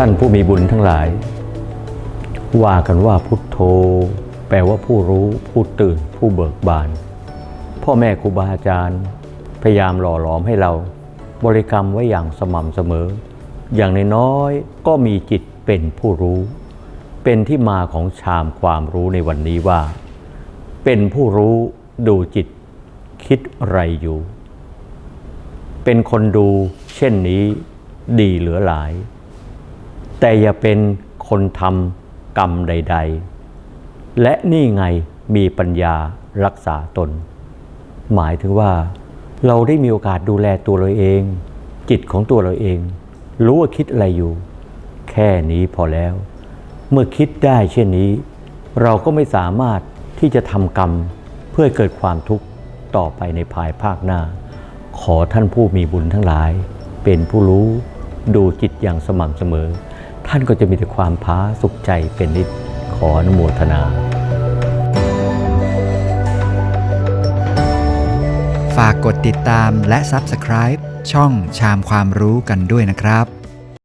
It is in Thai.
ท่านผู้มีบุญทั้งหลาย ว่ากันว่าพุทโธ แปลว่าผู้รู้ ผู้ตื่น ผู้เบิกบาน พ่อแม่ครูบาอาจารย์ พยายามหล่อหลอมให้เราบริกรรมไว้อย่างสม่ำเสมอ อย่างน้อยก็มีจิตเป็นผู้รู้ เป็นที่มาของชามความรู้ในวันนี้ว่า เป็นผู้รู้ดูจิต คิดอะไรอยู่ เป็นคนดูเช่นนี้ดีเหลือหลาย แต่อย่าเป็นคนทำกรรมใด ๆ และนี่ไงมีปัญญารักษาตน หมายถึงว่า เราได้มีโอกาสดูแลตัวเราเอง จิตของตัวเราเอง รู้ว่าคิดอะไรอยู่ แค่นี้พอแล้ว เมื่อคิดได้เช่นนี้ เราก็ไม่สามารถที่จะทำกรรมเพื่อเกิดความทุกข์ต่อไปในภายภาคหน้า ขอท่านผู้มีบุญทั้งหลาย เป็นผู้รู้ดูจิตอย่างสม่ำเสมอ ท่านก็จะมีแต่ความพาสุขใจเป็นนิดขออนุโมทนา ฝากกดติดตามและ Subscribe ช่องชามความรู้กันด้วยนะครับ